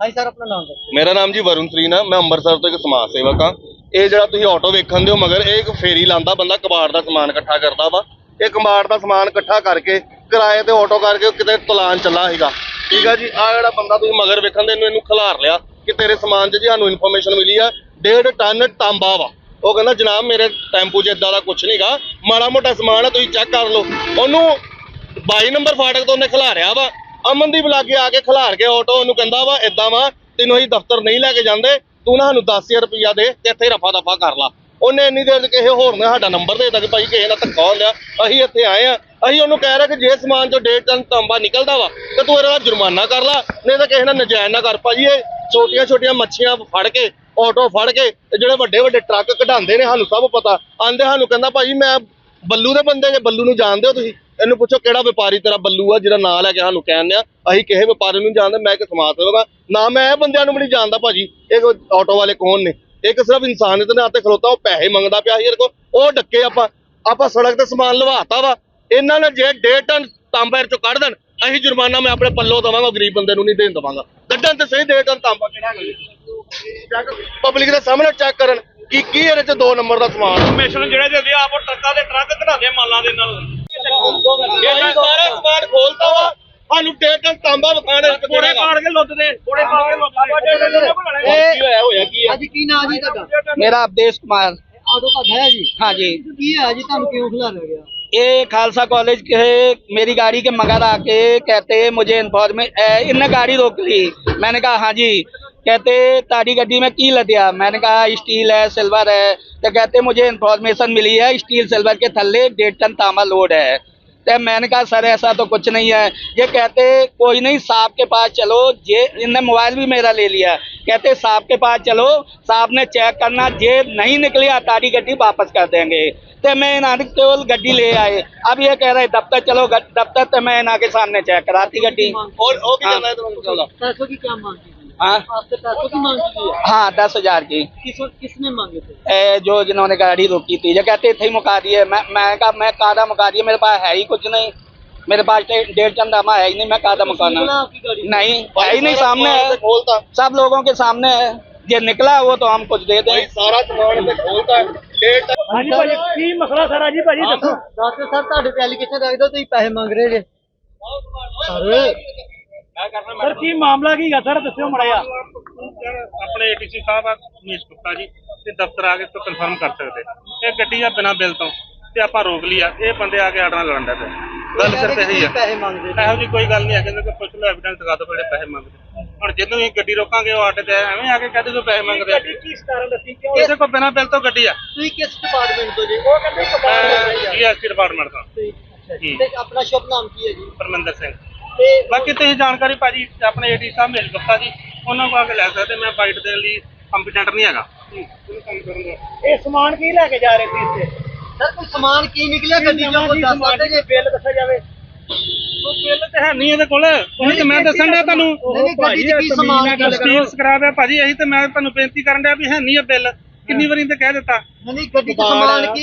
ਹਾਂਜੀ ਸਰ, ਆਪਣਾ ਨਾਮ ਦੱਸੋ। ਮੇਰਾ ਨਾਮ ਜੀ ਵਰੁਣ ਸਰੀਨ ਹੈ ਮੈਂ ਅੰਮ੍ਰਿਤਸਰ ਤੋਂ ਇੱਕ ਸਮਾਜ ਸੇਵਕ ਹਾਂ। ਇਹ ਜਿਹੜਾ ਤੁਸੀਂ ਆਟੋ ਵੇਖਣ ਦਿਓ, ਮਗਰ ਇਹ ਇੱਕ ਫੇਰੀ ਲਾਂਦਾ ਬੰਦਾ, ਕਬਾੜ ਦਾ ਸਮਾਨ ਇਕੱਠਾ ਕਰਦਾ ਵਾ। ਇਹ ਕਬਾੜ ਦਾ ਸਮਾਨ ਇਕੱਠਾ ਕਰਕੇ, ਕਿਰਾਏ ਤੇ ਆਟੋ ਕਰਕੇ ਕਿਤੇ ਤਲਾਨ ਚੱਲਾ ਸੀਗਾ। ਠੀਕ ਆ ਜੀ ਆ ਜਿਹੜਾ ਬੰਦਾ ਤੁਸੀਂ ਮਗਰ ਵੇਖਣ ਦੇ, ਇਹਨੂੰ ਇਹਨੂੰ ਖਿਲਾਰ ਲਿਆ ਕਿ ਤੇਰੇ ਸਮਾਨ 'ਚ ਜੀ ਸਾਨੂੰ ਇਨਫੋਰਮੇਸ਼ਨ ਮਿਲੀ ਆ, ਡੇਢ ਟਨ ਤਾਂਬਾ ਵਾ। ਉਹ ਕਹਿੰਦਾ, ਜਨਾਬ, ਮੇਰੇ ਟੈਂਪੂ 'ਚ ਇਦਾਂ ਦਾ ਕੁਝ ਨਹੀਂਗਾ ਮਾੜਾ ਮੋਟਾ ਸਮਾਨ ਆ, ਤੁਸੀਂ ਚੈੱਕ ਕਰ ਲਓ। ਉਹਨੂੰ 22 ਨੰਬਰ ਫਾਟਕ ਤੋਂ ਉਹਨੇ ਖਿਲਾਰਿਆ ਵਾ। ਅਮਨਦੀਪ ਲਾਗੇ ਆ ਕੇ ਖਿਲਾਰ ਕੇ ਆਟੋ ਉਹਨੂੰ ਕਹਿੰਦਾ ਵਾ ਇਦਾਂ ਵਾ, ਤੈਨੂੰ ਅਸੀਂ ਦਫ਼ਤਰ ਨਹੀਂ ਲੈ ਕੇ ਜਾਂਦੇ, ਤੂੰ ਨਾ ਸਾਨੂੰ 10000 ਰੁਪਇਆ ਦੇ ਤੇ ਇੱਥੇ ਰਫਾ ਦਫਾ ਕਰ ਲਾ। ਉਹਨੇ ਇੰਨੀ ਦੇਰ 'ਚ ਕਿਸੇ ਹੋਰ ਨੇ ਸਾਡਾ ਨੰਬਰ ਦੇ ਦਿੱਤਾ ਕਿ ਭਾਈ ਕਿਸੇ ਨਾਲ ਧੱਕਾ ਹੁੰਦਾ ਅਸੀਂ ਇੱਥੇ ਆਏ ਆ, ਅਸੀਂ ਉਹਨੂੰ ਕਹਿ ਰਹੇ ਕਿ ਜੇ ਸਮਾਨ ਚੋਂ ਡੇਢ ਟਨ ਤਾਂਬਾ ਨਿਕਲਦਾ ਵਾ, ਤੇ ਤੂੰ ਇਹਦਾ ਜੁਰਮਾਨਾ ਕਰ ਲਾ, ਨਹੀਂ ਤਾਂ ਕਿਸੇ ਨਾਲ ਨਜਾਇਜ਼ ਨਾ ਕਰ ਭਾਜੀ, ਇਹ ਛੋਟੀਆਂ ਛੋਟੀਆਂ ਮੱਛੀਆਂ ਫੜ ਕੇ, ਆਟੋ ਫੜ ਕੇ, ਤੇ ਜਿਹੜੇ ਵੱਡੇ ਵੱਡੇ ਟਰੱਕ ਕਢਾਉਂਦੇ ਨੇ, ਸਾਨੂੰ ਸਭ ਪਤਾ। ਆਂਦੇ ਸਾਨੂੰ ਕਹਿੰਦਾ, ਭਾਜੀ, ਮੈਂ ਬੱਲੂ ਦੇ ਬੰਦੇ ਜੇ, ਬੱਲੂ ਨੂੰ ਜਾਣਦੇ ਹੋ ਤੁਸੀਂ? ਇਹਨੂੰ ਪੁੱਛੋ ਕਿਹੜਾ ਵਪਾਰੀ ਤੇਰਾ ਬੱਲੂ ਆ ਜਿਹੜਾ ਨਾਂ ਲੈ ਕੇ ਸਾਨੂੰ ਕਹਿੰਦੇ ਆ ਅਸੀਂ ਕਿਸੇ ਵਪਾਰੀ ਨੂੰ ਜਾਣਦੇ, ਮੈਂ ਇੱਕ ਸਮਾਜ ਸੇਵਕ ਆ। ਨਾ ਮੈਂ ਇਹ ਬੰਦਿਆਂ ਨੂੰ ਵੀ ਨਹੀਂ ਜਾਣਦਾ ਭਾਜੀ। ਇਹ ਆਟੋ ਵਾਲੇ ਕੌਣ ਨੇ? ਇੱਕ ਸਿਰਫ ਇਨਸਾਨੀਅਤ ਦੇ ਨਾਤੇ ਖਲੋਤਾ, ਉਹ ਪੈਸੇ ਮੰਗਦਾ ਪਿਆ ਸੀ ਇਹਦੇ ਕੋਲ। ਉਹ ਡੱਕੇ ਆਪਾਂ। ਆਪਾਂ ਸੜਕ ਤੇ ਸਮਾਨ ਲਵਾਤਾ ਵਾ। ਇਹਨਾਂ ਨੇ ਜੇ ਡੇਢ ਟਨ ਤਾਂਬਾ ਇਹਦੇ ਚੋਂ ਕੱਢ ਦੇਣ, ਅਸੀਂ ਜੁਰਮਾਨਾ ਮੈਂ ਆਪਣੇ ਪੱਲੋਂ ਦਵਾਂਗਾ, ਗਰੀਬ ਬੰਦੇ ਨੂੰ ਨਹੀਂ ਦੇਣ ਦਵਾਂਗਾ। ਕੱਢਣ ਤੇ ਸਹੀ ਡੇਢ ਟਨ ਤਾਂਬਾ ਕਿਹੜਾ ਹੈਗਾ ਪਬਲਿਕ ਦੇ ਸਾਹਮਣੇ ਚੈੱਕ ਕਰਨ ਕੀ ਕੀ ਇਹਦੇ ਚ ਦੋ ਨੰਬਰ ਦਾ ਸਮਾਨ ਆ। ਜਿਹੜੇ ਦਿੰਦੇ ਆਪ ਉਹ ਟਰੱਕਾਂ ਦੇ ਟਰੱਕ ਕਢਾਉਂਦੇ ਮਾਲਾਂ ਦੇ ਨਾਲ। ਇਹ ਸਾਰਾ ਸਮਾਨ ਖੋਲਤਾ ਵਾ ਸਾਨੂੰ ਡੇਢ ਟਨ ਤਾਂਬਾ ਵਿਖਾਣੇ ਕੋੜੇ ਪਾੜ ਕੇ ਲੁੱਟਦੇ ਕੋੜੇ ਪਾੜ ਕੇ ਲੁੱਟਦੇ ਕੀ ਹੋਇਆ ਹੋਇਆ ਕੀ ਆ ਅੱਜ ਕੀ ਨਾਮ ਜੀ ਤੁਹਾਡਾ ਮੇਰਾ ਅਵਦੇਸ਼ ਕੁਮਾਰ ਆਟੋ ਤੁਹਾਡਾ ਹੈ ਜੀ हाँ जी ਕੀ ਹੈ ਜੀ ਤੁਹਾਨੂੰ ਕਿਉਂ ਖਿਲਾਰਿਆ ਗਿਆ ये खालसा कॉलेज के मेरी गाड़ी के मगर आके कहते मुझे इन्फॉर्मे इनने गाड़ी रोक ली मैंने कहा हाँ जी कहते तारी गड्डी में की लदिया? मैंने कहा स्टील है सिल्वर है। तो कहते मुझे इन्फॉर्मेशन मिली है स्टील सिल्वर के थल्ले डेढ़ टन तामा लोड है। तो मैंने कहा सर ऐसा तो कुछ नहीं है। ये कहते कोई नहीं साहब के पास चलो ये इनने मोबाइल भी मेरा ले लिया। कहते साहब के पास चलो साहब ने चेक करना जे नहीं निकली तारी गड्डी वापस कर देंगे। तो मैं इन्होंने केवल गड्डी ले आए। अब ये कह रहे दफ्तर चलो दफ्तर तो मैं इन आके सामने चेक कराती गड्डी। और, और भी हाँ, तो क्या हाँ आपसे पैसों की मांग की गई है हाँ दस हजार की किस किसने मांगे थे ए, जो जिन्होंने गाड़ी रोकी थी जो कहते थे मुका दिए मैं मैं कहा मैं कादा मुका दिए मेरे पास है ही कुछ नहीं मेरे पास डे- डेढ़ टन दामा है ही नहीं मैं कादा मुकाना निकला आपकी गाड़ी नहीं है ही नहीं सामने है ਖੋਲਤਾ सब लोगों के सामने है ये निकला वो तो हम कुछ दे दें ਭਾਈ ਸਾਰਾ ਸਮਾਨ ਤੇ ਖੋਲਤਾ ਡੇਢ ਟਨ ਹਾਂਜੀ ਭਾਜੀ ਕੀ ਮਸਲਾ ਸਾਰਾ ਜੀ ਭਾਜੀ ਦੱਸੋ ਦੱਸ ਸਰ ਤੁਹਾਡੇ ਤੇ ਐਲੀਗੇਸ਼ਨ ਰੱਖ ਦੋ ਤੁਸੀਂ ਪੈਸੇ ਮੰਗ ਰਹੇ ਜੇ ਸਰ ਸਰ ਕੀ ਮਾਮਲਾ ਕੀ ਹੈ ਸਰ ਦੱਸਿਓ ਮੜਿਆ ਆਪਣੇ ਏਟੀਸੀ ਸਾਹਿਬ ਆ ਮਨੀਸ਼ ਗੁਪਤਾ ਜੀ ਤੇ ਦਫ਼ਤਰ ਆ ਕੇ ਤੋਂ ਕਨਫਰਮ ਕਰ ਸਕਦੇ। ਇਹ ਗੱਡੀ ਆ ਬਿਨਾਂ ਬਿੱਲ ਤੋਂ ਤੇ ਆਪਾਂ ਰੋਕ ਲਈ ਆ। ਇਹ ਬੰਦੇ ਆ ਕੇ ਆੜਨਾ ਲੜਨ ਦਾ ਗੱਲ ਸਿਰਫ ਇਹੀ ਆ। ਪੈਸੇ ਮੰਗਦੇ ਨੇ ਇਹੋ ਜੀ ਕੋਈ ਗੱਲ ਨਹੀਂ ਹੈ ਕਿ ਪੁੱਛ ਲਓ ਐਵੀਡੈਂਸ ਦਿਖਾ ਦਿਓ ਜਿਹੜੇ ਪੈਸੇ ਮੰਗਦੇ। ਹੁਣ ਜਿਹਨੂੰ ਹੀ ਗੱਡੀ ਰੋਕਾਂਗੇ ਉਹ ਆਟੇ ਤੇ ਐਵੇਂ ਆ ਕੇ ਕਹਦੇ ਜੋ ਪੈਸੇ ਮੰਗਦੇ ਆ। ਕੀ ਕਾਰਨ ਦੱਸੀ? ਕਿਉਂ? ਇਹਦੇ ਕੋਲ ਬਿਨਾਂ ਬਿੱਲ ਤੋਂ ਗੱਡੀ ਆ। ਤੁਸੀਂ ਕਿਸ ਡਿਪਾਰਟਮੈਂਟ ਤੋਂ ਜੀ? ਉਹ ਕਹਿੰਦੇ ਡਿਪਾਰਟਮੈਂਟ ਤੋਂ ਤੁਸੀਂ ਤੇ ਆਪਣਾ ਸ਼ੁਭ ਨਾਮ ਕੀ ਹੈ ਜੀ? ਪਰਮਿੰਦਰ ਸਿੰਘ। ਤੇ ਬਾਕੀ ਤੁਸੀਂ ਜਾਣਕਾਰੀ ਭਾਜੀ ਆਪਣੇ ਏਡੀ ਸਾਹਿਬ ਮੇਲ ਗੁਪਤਾ ਜੀ ਉਹਨਾਂ ਕੋਲ ਆ ਕੇ ਲੈ ਸਕਦੇ ਮੈਂ ਬਾਈਟ ਦੇਣ ਲਈ ਕੰਪੀਟੈਂਟ ਨਹੀਂ ਹੈਗਾ। ਇਹ ਸਮਾਨ ਕੀ ਲੈ ਕੇ ਜਾ ਰਹੇ ਸੀ ਇੱਥੇ? ਸਰ ਕੋਈ ਸਮਾਨ ਕੀ ਨਿਕਲਿਆ? ਗੱਡੀ ਚੋਂ ਕੋਈ ਦੱਸ ਸਕਦੇ ਜੇ ਬਿੱਲ ਦੱਸਿਆ ਜਾਵੇ? ਉਹ ਬਿੱਲ ਤੇ ਹੈ ਨਹੀਂ ਇਹਦੇ ਕੋਲ। ਉਹੀ ਤੇ ਮੈਂ ਦੱਸਣ ਡਿਆ ਤੁਹਾਨੂੰ। ਨਹੀਂ, ਨਹੀਂ, ਗੱਡੀ 'ਚ ਕੀ ਸਮਾਨ ਗੱਲ ਕਰੋ। ਸਟੀਲ ਸਕ੍ਰੈਪ ਹੈ ਭਾਜੀ ਅਸੀਂ ਤੇ ਮੈਂ ਤੁਹਾਨੂੰ ਬੇਨਤੀ ਕਰਨ ਡਿਆ ਵੀ ਹੈ ਨਹੀਂ ਇਹ ਬਿੱਲ। ਕਿੰਨੀ ਵਾਰੀ ਤੇ ਕਹਿ ਦਿੱਤਾ। ਨਹੀਂ ਗੱਡੀ ਚ ਸਮਾਨ ਕੀ